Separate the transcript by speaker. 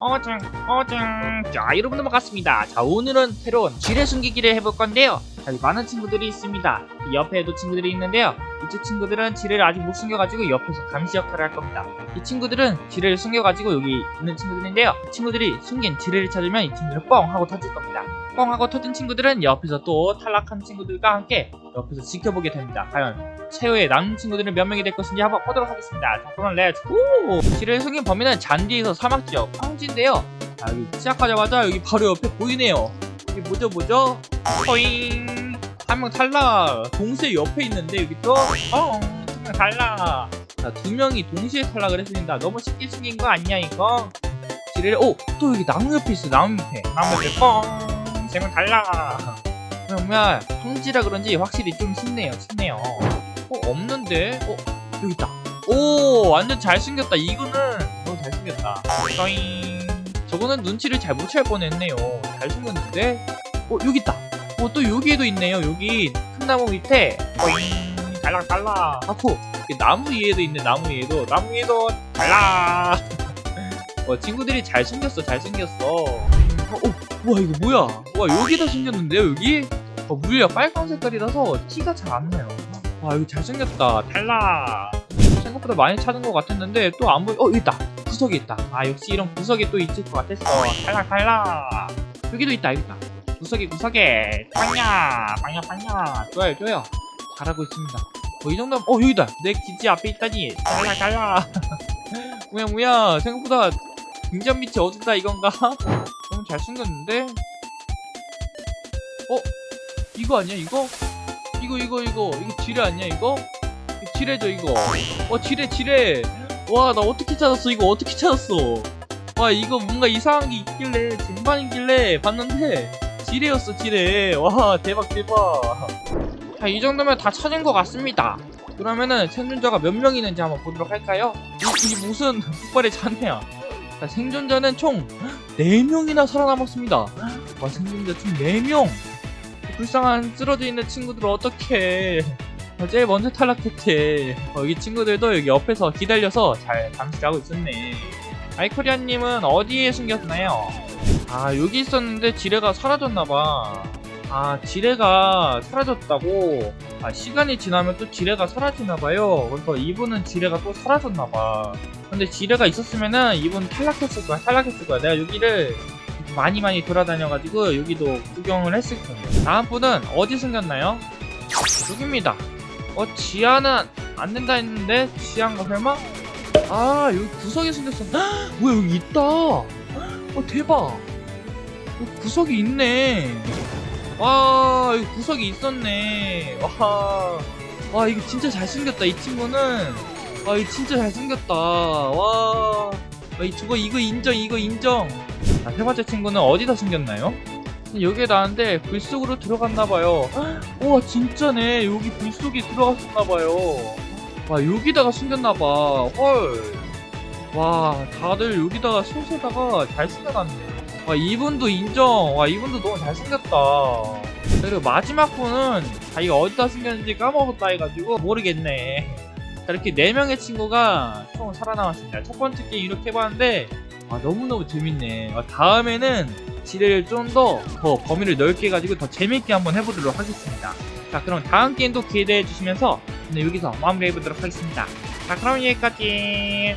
Speaker 1: 어증 어증 자 여러분들 반갑습니다. 자 오늘은 새로운 지뢰 숨기기를 해볼 건데요. 자, 많은 친구들이 있습니다. 이 옆에도 친구들이 있는데요 이쪽 친구들은 지뢰를 아직 못 숨겨가지고 옆에서 감시 역할을 할 겁니다 이 친구들은 지뢰를 숨겨가지고 여기 있는 친구들인데요 이 친구들이 숨긴 지뢰를 찾으면 이 친구들은 뻥 하고 터질 겁니다 뻥 하고 터진 친구들은 옆에서 또 탈락한 친구들과 함께 옆에서 지켜보게 됩니다 과연 최후의 남은 친구들은 몇 명이 될 것인지 한번 보도록 하겠습니다. 자, 그럼 렛츠 고! 지뢰를 숨긴 범위는 잔디에서 사막 지역 황지인데요. 자, 여기 시작하자마자 여기 바로 옆에 보이네요. 이게 뭐죠, 뭐죠? 포잉! 한 명 탈락! 동시에 옆에 있는데 여기 또 어, 한명 탈락! 자, 두 명이 동시에 탈락을 했습니다. 너무 쉽게 숨긴 거 아니냐, 이거? 지뢰를, 오! 또 여기 나무 옆에 있어, 나무 옆에. 나무 옆에 뻥! 세명 탈락! 정말 황지라 그런지 확실히 좀 쉽네요, 쉽네요. 어 없는데? 어 여기 있다. 오 완전 잘생겼다. 이거는 너무 잘생겼다. 떠잉. 저거는 눈치를 잘 못 챌 뻔했네요. 잘생겼는데? 어 여기 있다. 어 또 여기에도 있네요. 여기 큰 나무 밑에. 떠잉. 달락 달락. 하고 나무 위에도 있네. 나무 위에도. 나무 위에도 달락. 어 친구들이 잘생겼어. 잘생겼어. 음, 어, 어 와 이거 뭐야? 와 여기다 생겼는데요 여기? 어 물려 빨간 색깔이라서 티가 잘 안 나요. 와 여기 잘생겼다 달라 생각보다 많이 찾은 것 같았는데 또 안 보이 어 있다 구석에 있다 아 역시 이런 구석에 또 있을 것 같았어 달라 달라 여기도 있다 여기 있다 구석에 구석에. 빵야 빵야 빵야. 좋아요 좋아요. 잘하고 있습니다. 어 이 정도면 어 여기다. 내 기지 앞에 있다니. 달라 달라. 뭐야 뭐야 생각보다 굉장히 밑이 어둡다 이건가? 너무 잘생겼는데? 어 이거 아니야 이거? 이거 이거 이거. 이거 지뢰 아니야 이거? 이거 지뢰죠 이거. 어 지뢰 지뢰. 와 나 어떻게 찾았어 이거? 어떻게 찾았어? 와 이거 뭔가 이상한 게 있길래 쟁반이길래 봤는데 지뢰였어 지뢰. 와 대박 대박. 자 이 정도면 다 찾은 것 같습니다. 그러면은 생존자가 몇 명 있는지 한번 보도록 할까요? 이, 이 무슨 폭발의 잔해야? 자 생존자는 총 4명이나 살아남았습니다. 와 생존자 총 4명. 불쌍한 쓰러져 있는 친구들 어떡해? 어, 제일 먼저 탈락했지. 어, 이 친구들도 여기 옆에서 기다려서 잘 감시하고 있었네 아이코리아님은 어디에 숨겼나요? 아 여기 있었는데 지뢰가 사라졌나봐. 아 지뢰가 사라졌다고? 아 시간이 지나면 또 지뢰가 사라지나봐요. 그래서 이분은 지뢰가 또 사라졌나봐. 근데 지뢰가 있었으면은 이분 탈락했을 거야 탈락했을 거야. 내가 여기를 많이 많이 돌아다녀가지고 여기도 구경을 했을 텐데. 다음 분은 어디 숨겼나요? 여기입니다. 어 지하는 안 된다 했는데 지하인가 설마? 아 여기 구석에 숨겼어 헉, 뭐야 여기 있다. 어 대박. 여기 구석이 있네. 와 여기 구석이 있었네. 와, 와 이거 진짜 잘생겼다 이 친구는. 와 이거 진짜 잘생겼다. 와, 와 이, 저거 이거 인정 이거 인정. 자, 세 번째 친구는 어디다 숨겼나요? 여기에 나왔는데 불 속으로 들어갔나봐요. 우와, 진짜네. 여기 불 속에 들어갔었나봐요. 와, 여기다가 숨겼나봐. 헐. 와, 다들 여기다가 솥에다가 잘 숨겨놨네. 와, 이분도 인정. 와, 이분도 너무 잘생겼다. 그리고 마지막 분은 자기가 어디다 숨겼는지 까먹었다 해가지고 모르겠네. 자, 이렇게 4명의 친구가 총 살아남았습니다. 첫 번째 게임 이렇게 해봤는데, 아 너무너무 재밌네 아, 다음에는 지뢰를 좀 더 더 범위를 넓게 해가지고 더 재밌게 한번 해보도록 하겠습니다 자 그럼 다음 게임도 기대해 주시면서 여기서 마무리해 보도록 하겠습니다. 자 그럼 여기까지